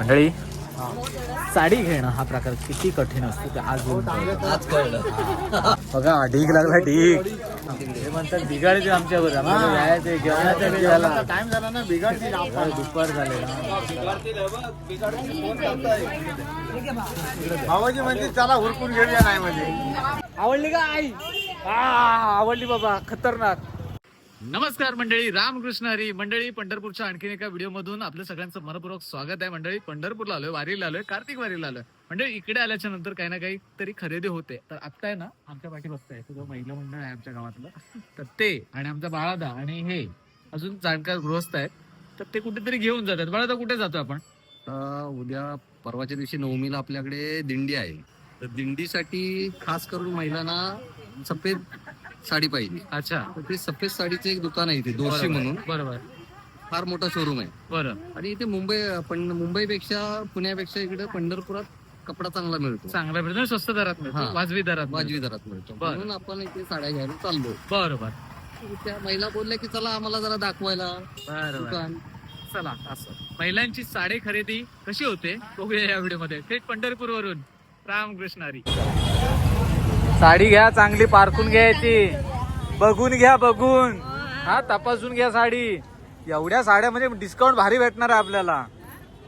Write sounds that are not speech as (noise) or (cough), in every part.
मंडळी. साडी घेणं हा प्रकार किती कठीण असतो ते आज बोलून आज कळलं. बघा ढीक लागला ढीक हे म्हणतात बिघाडचे आमच्या बरोबर आम्हाला जायचं जेवणाचा वेळ झाला. टाइम झाला ना बिघाडची दुपार झाले भावाजी म्हणजे चला हुरकून घेऊया. नाही म्हणजे आवडली का आई? आ, आवडली बाबा खतरनाक. नमस्कार मंडळी रामकृष्ण हरी. मंडळी पंढरपूरच्या आणखीन एका व्हिडिओ मधून आपलं सगळ्यांचं मनपूर्वक स्वागत आहे मंडळी. पंढरपूरला आलोय वारीला आलोय कार्तिक वारीला आलोय. मंडळी इकडे आल्याच्यानंतर काही ना काही तरी खरेदी होते. तर आता आहे ना आमच्या पाठी बघताय आहे जो महिला मंडळ आहे आमच्या गावातलं तर ते आणि आमचा बाळादा आणि हे अजून जाणकार गृहस्थ आहेत. तर ते कुठेतरी घेऊन जातात. बाळादा कुठे जातो आपण? उद्या परवाच्या दिवशी नवमीला आपल्याकडे दिंडी आहे. तर दिंडीसाठी खास करून महिलांना सफेद साडी पाहिजे. अच्छा. तर ते सफेद साडीचं एक दुकान आहे इथे दोषी बरोबर. म्हणून. बरोबर. फार मोठा शोरूम आहे. बरं. आणि इथे मुंबई पण मुंबईपेक्षा पुण्यापेक्षा इकडे पंढरपुरात कपडा चांगला मिळतो. चांगला भेटतो स्वस्त दरात मिळतो. हा. वाजवी दरात मिळतो. वाजवी दरात मिळतो. बरं. म्हणून आपण इथे साड्या घ्यायला चाललो बरोबर. त्या महिला बोलल्या की चला आम्हाला जरा दाखवायला. बरोबर दुकान. चला असं. महिलांची साडी खरेदी कशी होते? बघूया या व्हिडिओमध्ये थेट पंढरपूर वरून रामकृष्णारी साडी घ्या चांगली पारखून घ्यायची. बघून घ्या बघून. हा तपासून घ्या साडी. एवढ्या साड्या म्हणजे डिस्काउंट भारी भेटणार आहे आपल्याला.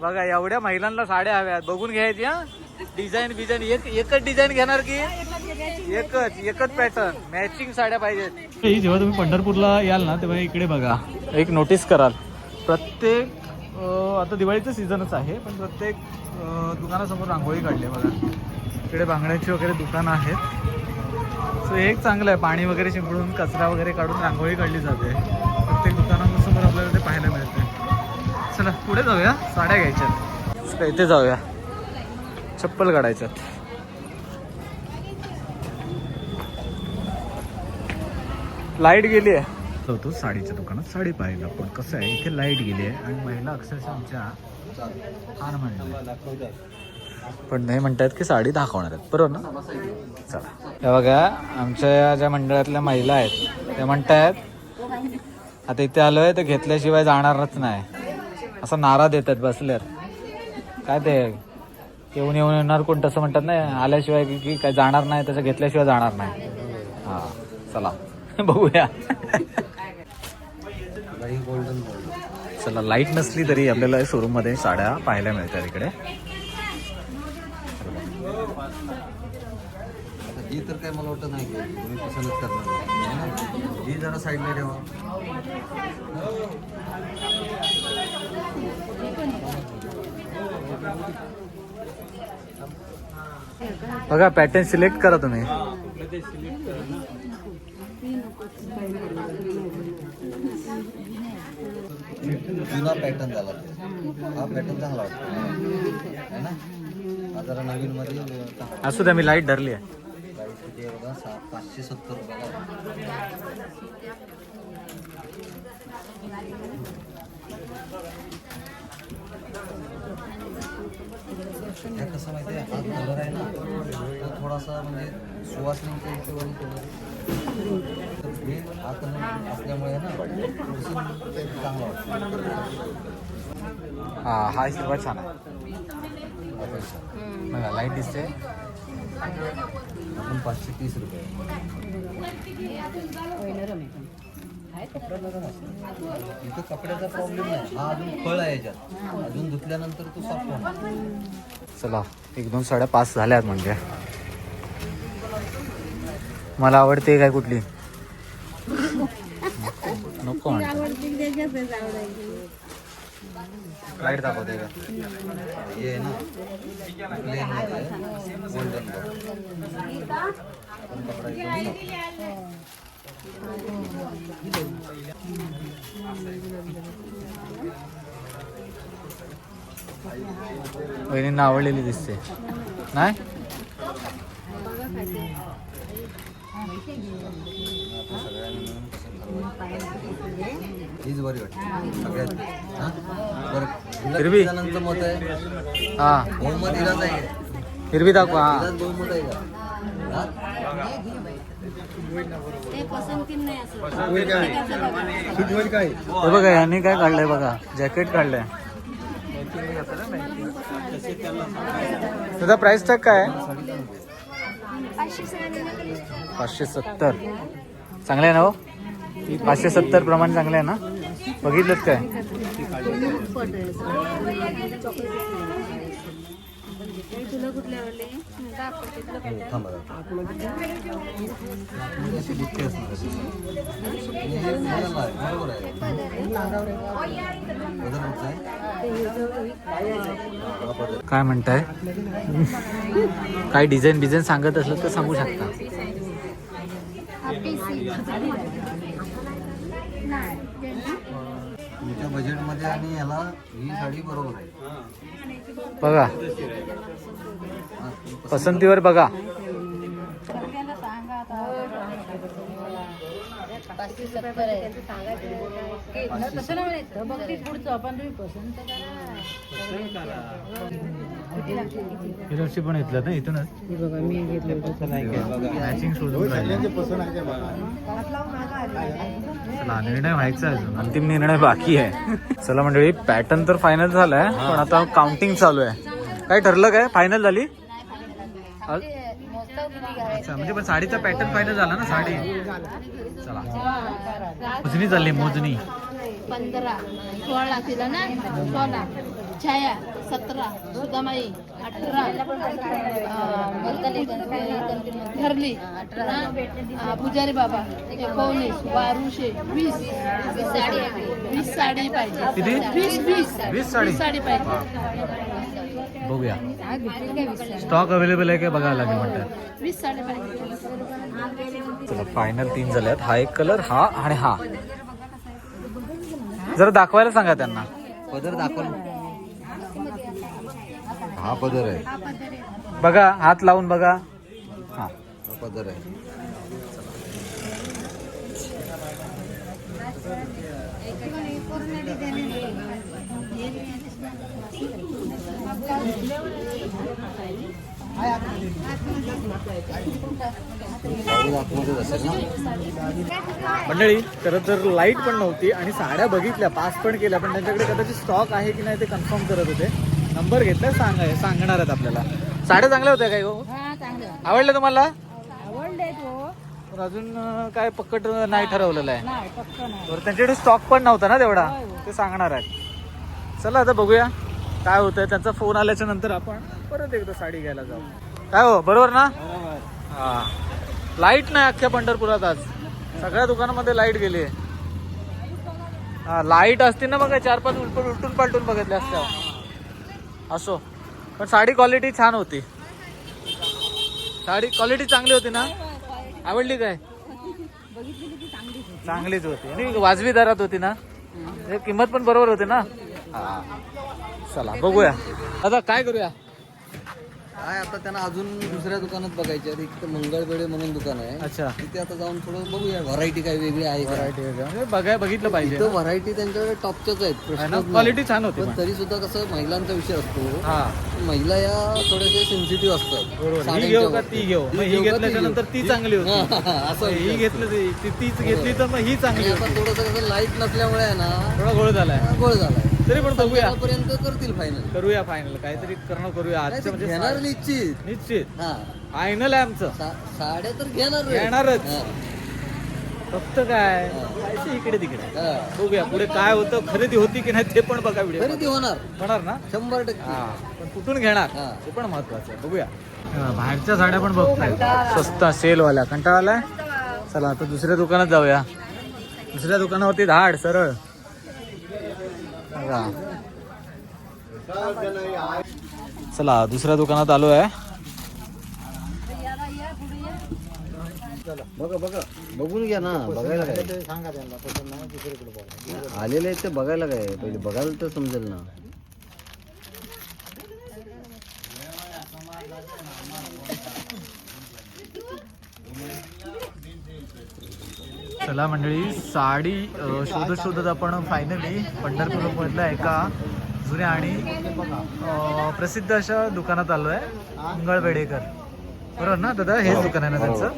बघा एवढ्या महिलांना साड्या हव्यात. बघून घ्यायची हा. डिझाईन बिझाईन. एक एकच डिझाईन घेणार की? एकच एकच पॅटर्न मॅचिंग साड्या पाहिजेत. जेव्हा तुम्ही पंढरपूरला याल ना तेव्हा इकडे बघा. एक नोटीस कराल. प्रत्येक आता दिवाळीचं सीझनच आहे पण प्रत्येक दुकानासमोर रांगोळी काढली बघा. इकडे बांगड्याची वगैरे दुकानं आहेत. सो एक चांगलं आहे पाणी वगैरे शिंपडून कचरा वगैरे काढून रांगोळी काढली जाते. प्रत्येक दुकानासमोर आपल्याला ते पाहायला मिळते. चला पुढे जाऊया. साड्या घ्यायच्यात इथे जाऊया. चप्पल काढायच्यात लाइट गेली आहे. होतो साडीच्या दुकानात. साडी पाहिलं पण कसं आहे? इथे लाइट गेली आहे आणि महिला अक्षरशः आमच्या हार म्हणल्या पण नाही म्हणतात की साडी दाखवणार आहेत. बरोबर ना? चला. हे बघा आमच्या ज्या मंडळातल्या महिला आहेत त्या म्हणतायत आता इथे आलोय तर घेतल्याशिवाय जाणारच नाही. असा नारा देतात बसल्यात. काय ते येऊन येऊन येणार कोण तसं म्हणतात नाही आल्याशिवाय की की काय जाणार नाही तसं घेतल्याशिवाय जाणार नाही. हा चला. (laughs) बघूया. चला लाइट नसली तरी आपल्याला शोरूममध्ये साड्या पाहायला मिळतात इकडे. ही तर काय मला वाटत नाही तुम्ही पसंतच करणार. ही जरा साईडला ठेवा. बघा पॅटर्न सिलेक्ट करा तुम्ही. जुना पॅटर्न झाला. तो. हा पॅटर्न चांगला वाटतो. है ना? जरा नवीन मध्ये असू द्या मी लाइट धरली आहे. आहे बघा सात पाचशे सत्तर रुपयाला हे कसं माहिती आहे हा कलर आहे ना तो थोडासा म्हणजे सुवासनीच्या हिशोबाने कलर हे हा कलर असल्यामुळे ना चांगला वाटतं. हा हा हिरवा छान आहे. हा लाइट दिसते आपण पाचशे तीस रुपये. इथं कपड्याचा प्रॉब्लेम नाही. हा अजून फळ आहे याच्यात. अजून धुतल्यानंतर तो सॉफ्ट होणार. चला एक दोन साड्या पास झाल्यात म्हणजे. मला आवडते काय कुठली? (laughs) नको लाइट दाखवते का हे आहे ना प्लेन मध्ये गोल्डन आपण कपडा एकदम soft. वहिनींना आवडलेली दिसते नाही आपण सगळ्यांनी मिळून कसं ठरवायचं? हीच बरी वाटते. सगळ्यात हा? बरं. हिला हिरवी? जणांचं मत आहे? हा. बहुमत आहे. हिरवी दाखवा हा. बहुमत आहे का? हा? ते पसंती नाही असं. हे बघा यांनी काय काढलंय बघा जॅकेट काढलंय. तुझा प्राइस टॅग काय? आहे पाचशे सत्तर. चांगले आहे ना हो? पाचशे सत्तर प्रमाण चांगले आहे ना? बघितलं काय? काय म्हणताय? काय डिझाईन बिझाईन सांगत असलं तर सांगू शकता. तुमच्या बजेटमध्ये आणि याला ही साडी बरोबर आहे. बघा. हा, पसंतीवर बघा. तसं नाही पुढचं आपण तुम्ही पसंत करा. हिरोशी पण घेतलं ना इथूनच? मॅचिंग शोधून राहिलं. चला निर्णय व्हायचा आहे अजून. अंतिम निर्णय बाकी आहे. चला मंडळी पॅटर्न तर फायनल झालाय पण आता काउंटिंग चालू आहे. काय ठरलं काय? फायनल झाली? अच्छा म्हणजे पण साडीचा पॅटर्न फायनल झाला ना साडी? चला. मोजणी चालली मोजणी. पंधरा सोळा तिला ना? सोळा छाया सतरा सुदामाई अठरा ठरली अठरा पुजारी बाबा एकोणीस बारूशे वीस साडी वीस साडी पाहिजे? वीस वीस वीस साडी? साडी पाहिजे. बघूया. स्टॉक अवेलेबल आहे काय बघायला लागेल म्हणतात वीस साडी पाहिजे. चला फायनल तीन झाल्यात. हा एक कलर हा आणि हा. जरा दाखवायला सांगा त्यांना. पदर दाखव हा पदर आहे. बघा हात लावून बघा. हा हा पदर आहे. साडी आतमध्येच असेल ना मंडळी खरं तर लाइट पण नव्हती आणि साड्या बघितल्या पास पण केल्या पण त्यांच्याकडे कदाचित स्टॉक आहे की नाही ते कन्फर्म करत होते. नंबर घेतलाय सांगाय सांगणार आहेत आपल्याला. साड्या चांगल्या होत्या काय हो आवडल्या तुम्हाला? अजून काय पक्कट नाही ठरवलेलं आहे. बरं त्यांच्याकडे स्टॉक पण नव्हता ना तेवढा? ते सांगणार आहेत. चला आता बघूया काय होतंय. त्यांचा फोन आल्याच्यानंतर आपण परत एकदा साडी घ्यायला जाऊ. काय हो बरोबर ना? हा लाइट नाही अख्ख्या पंढरपुरात आज. सगळ्या दुकानामध्ये लाइट गेली हा लाइट असती ना बघा चार पाच उलटून उलटून पालटून बघितल्या असत्या. असो. पण साडी क्वालिटी छान होती. साडी क्वालिटी चांगली होती ना? आवडली काय? चांगलीच होती. आणि वाजवी दरात होती ना? हे किंमत पण बरोबर होती ना? हा. चला बघूया. आता काय करूया? काय आता त्यांना अजून दुसऱ्या दुकानात बघायचे आहे. इथं मंगळवेडे म्हणून दुकान आहे. अच्छा. तिथे आता जाऊन थोडं बघूया. व्हरायटी काय वेगळी आहे का? व्हरायटी म्हणजे बघाय बघितलं पाहिजे इथं व्हरायटी त्यांच्याकडे टॉपच्याच आहेत. प्रश्नच नाही. क्वालिटी छान होती पण पण. तरी सुद्धा कसं महिलांचा विषय असतो. हा. महिला या थोडेसे सेन्सिटिव्ह असतात. ही घेऊ का. ती घेऊ. मग ही घेतल्याच्या ती नंतर घेऊ? ती चांगली होती. (laughs) असं ही घेतलं ती- तीच घेतली तर मग ही चांगली होती. थोडंसं कसं लाइट नसल्यामुळे आहे ना थोडा गोळ झालाय. गोळ झालाय. तरी पण बघूया. पर्यंत करतील फायनल करूया फायनल काहीतरी करणं करूया. आजचं म्हणजे घेणार सा- निश्चित. निश्चित. हा. फायनल आहे आमचं. सा- साड्या तर घेणार घेणारच. हा. फक्त काय? इकडे तिकडे. हा. बघूया पुढे काय होतं खरेदी होती की नाही ते पण बघा व्हिडिओ खरेदी होणार. होणार ना? शंभर टक्के. हा. पण कुठून घेणार? हा. ते पण महत्वाचं आहे. बघूया. बाहेरच्या साड्या पण बघतोय. स्वस्त सेलवाल्या. कंटाळा आलाय? चला आता दुसऱ्या दुकानात जाऊया. दुसऱ्या दुकानावरती धाड सरळ. चला दुसऱ्या दुकानात आलो आहे. बघा बघा. बघून घ्या ना बघायला काय? आलेले आहेत ते बघायला काय? पहिले बघायला तर समजेल ना. चला मंडळी साडी शोधत शोधत आपण फायनली पंढरपूर मधल्या एका जुन्या आणि प्रसिद्ध अशा दुकानात आलो आहे मंगळवेडेकर बरोबर ना दादा? हेच दुकान आहे ना त्यांचं?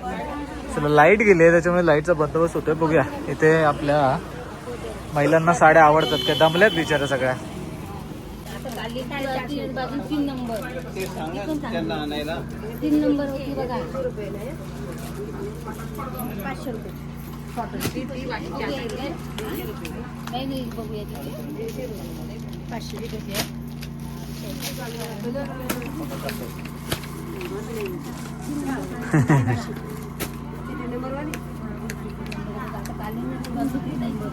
चला लाइट गेली त्याच्यामुळे लाईटचा बंदोबस्त होतोय. बघूया इथे आपल्या महिलांना साड्या आवडतात काय दमल्यात बिचारा सगळ्या. खाली ती बाजू तीन नंबर नाही नाही बघूया तिथे. पाचशे रुपये आता काली बाजू ती नाही बघ.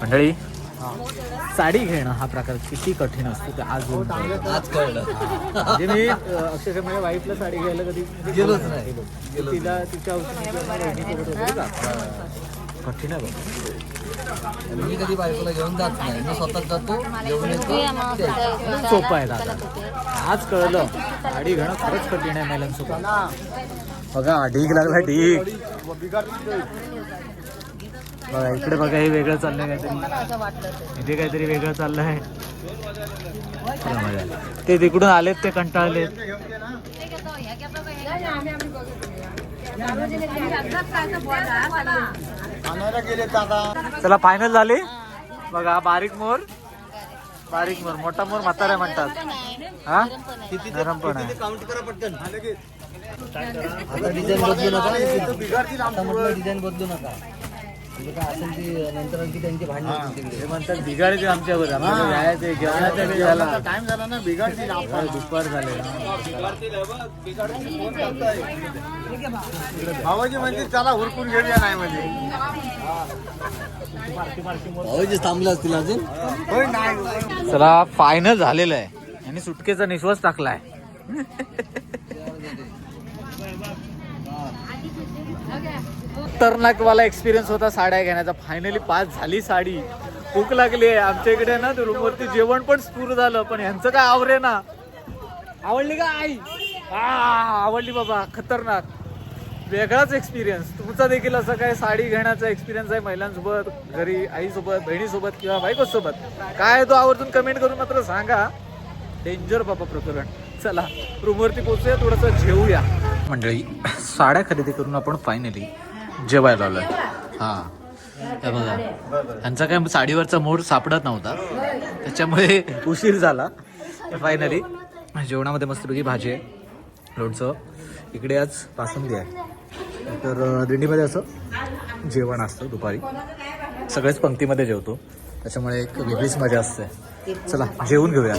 मंडळी? साडी घेणं हा प्रकार किती कठीण असतो ते आज. आज कळलं. म्हणजे मी अ, अक्षरशः माझ्या वाईफला साडी घ्यायला कधी गेलोच नाही. गेलो. तिला तिच्या. कठीण आहे बघ मी कधी बायकोला घेऊन जात नाही. मी स्वतःच जातो घेऊन येतो. सोपं आहे दादा. आज कळलं. साडी घेणं खरंच कठीण आहे महिलांसोबत बघा ढीग लागला ढीग बघा इकडे बघा हे वेगळं चाललंय काहीतरी. इथे काहीतरी वेगळं चाललंय. चला मजा आली. ते तिकडून आलेत ते कंटाळलेत चला फायनल झाली. बघा बारीक मोर. बारीक मोर मोठा मोर म्हातारा म्हणतात. हा? नरम पण आहे. डिझाईन बदलू नका. डिझाईन बदलू नका. ती तिकडे. हे. म्हणतात बिघाडते आमच्यावर आम्हाला जायचं जेवणाच्या वेळी झाला टाइम झाला ना बिघाडतील बरं, दुपार झाले भावाजी म्हणजे चला हुरकून घेऊया नाही म्हणजे भाऊजी थांबले असतील अजून? चला फायनल झालेलं आहे. आणि सुटकेचा निश्वास टाकलाय. खतरनाकवाला एक्सपिरियन्स होता साड्या घेण्याचा. फायनली पास झाली साडी. भूक लागली आहे. आमच्या इकडे ना रूमवरती जेवण पण स्पूर झालं पण यांचं काय आवरे ना. आवडली का आई? हा आवडली बाबा खतरनाक. वेगळाच एक्सपिरियन्स तुमचा देखील असं काय साडी घेण्याचा एक्सपिरियन्स आहे महिलांसोबत घरी आईसोबत बहिणीसोबत किंवा बायकोसोबत? काय तो आवर्जून कमेंट करून मात्र सांगा. डेंजर बाबा प्रकरण. चला रूमवरती पोचूया थोडंसं जेवूया. मंडळी साड्या खरेदी करून आपण फायनली जेवायला आलोय. हा. हे बघा. त्यांचा काय साडीवरचा मोड सापडत नव्हता. त्याच्यामुळे उशीर झाला. फायनली जेवणामध्ये मस्तपैकी भाजी आहे लोणचं. इकडे आज पासुंदी आहे. तर दिंडीमध्ये असं जेवण असतं दुपारी. सगळेच पंक्तीमध्ये जेवतो. त्याच्यामुळे एक वेगळीच मजा असते. चला जेवून घेऊया.